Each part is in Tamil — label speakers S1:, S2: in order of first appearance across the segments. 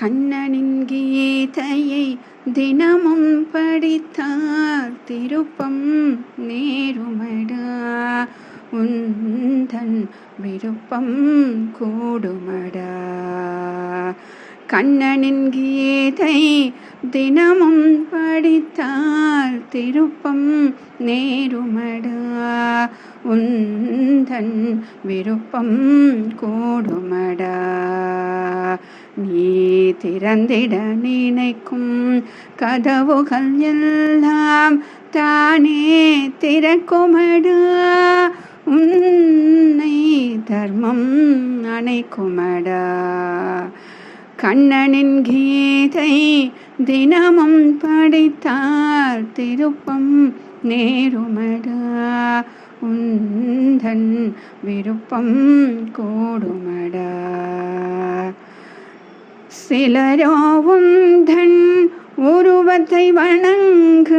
S1: கண்ணனின் கீதையை தினமும் படித்தார். திருப்பம் நேருமடா. உந்தன் விருப்பம் கூடுமடா. கண்ணனின் கீதை தினமும் படித்தால் திருப்பம் நேருமடா. உந்தன் விருப்பம் கூடுமடா. நீ திறந்திட நினைக்கும் கதவுகள் எல்லாம் தானே திறக்குமடா. உன்னை தர்மம் அணைக்குமடா. கண்ணனின் கீதை தினமும் படித்தார் திருப்பம் நேருமடா. உந்தன் விருப்பம் கூடுமடா. சிலரோவும் தன் உருவத்தை வணங்க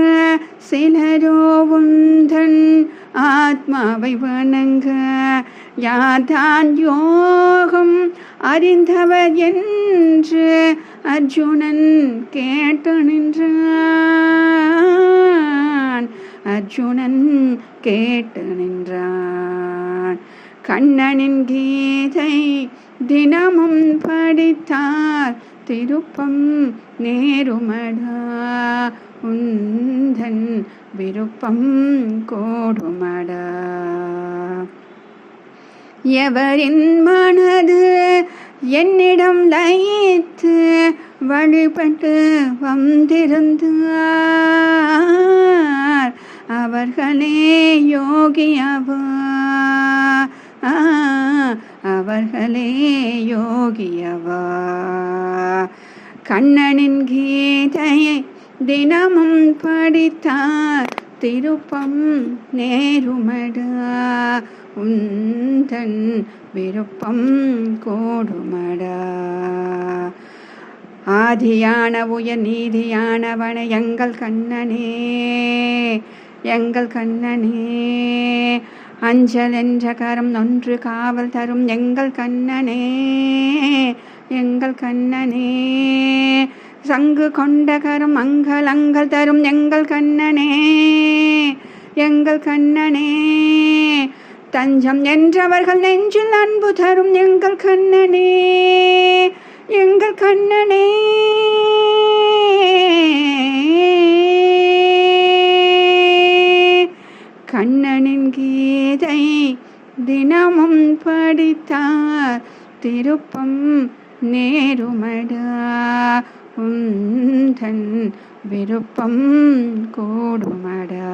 S1: சிலரோவும் தன் ஆத்மாவை வணங்க. யாதான் யோகம் அறிந்தவர் என்று அர்ஜுனன் கேட்டு நின்றான் அர்ஜுனன் கேட்டு நின்றான் கண்ணனின் கீதை தினமும் படித்தார். திருப்பம் நேருமடா. உந்தன் விருப்பம் கோடுமடா எவரின் மனது என்னிடம் லயித்து வழிபட்டு வந்திருந்தார். அவர்களே யோகியவா. அவர்களே யோகியவா. கண்ணனின் கீதையை தினமும் படித்தார் திருப்பம் நேருமடா. உந்தன் விருப்பம் கோடுமடா. ஆதியான உயர் நீதியானவனை எங்கள் கண்ணனே எங்கள் கண்ணனே. அஞ்சல் என்ற கரம் ஒன்று காவல் தரும் எங்கள் கண்ணனே எங்கள் கண்ணனே. சங்கு கொண்ட கரம் அங்கல் தரும் எங்கள் கண்ணனே எங்கள் கண்ணனே. தஞ்சம் என்றவர்கள் நெஞ்சில் அன்பு தரும் எங்கள் கண்ணனே எங்கள் கண்ணனே. கண்ணனின் கீதை தினமும் படித்தார். திருப்பம் நேருமடா. உந்தன் விருப்பம் கூடுமடா.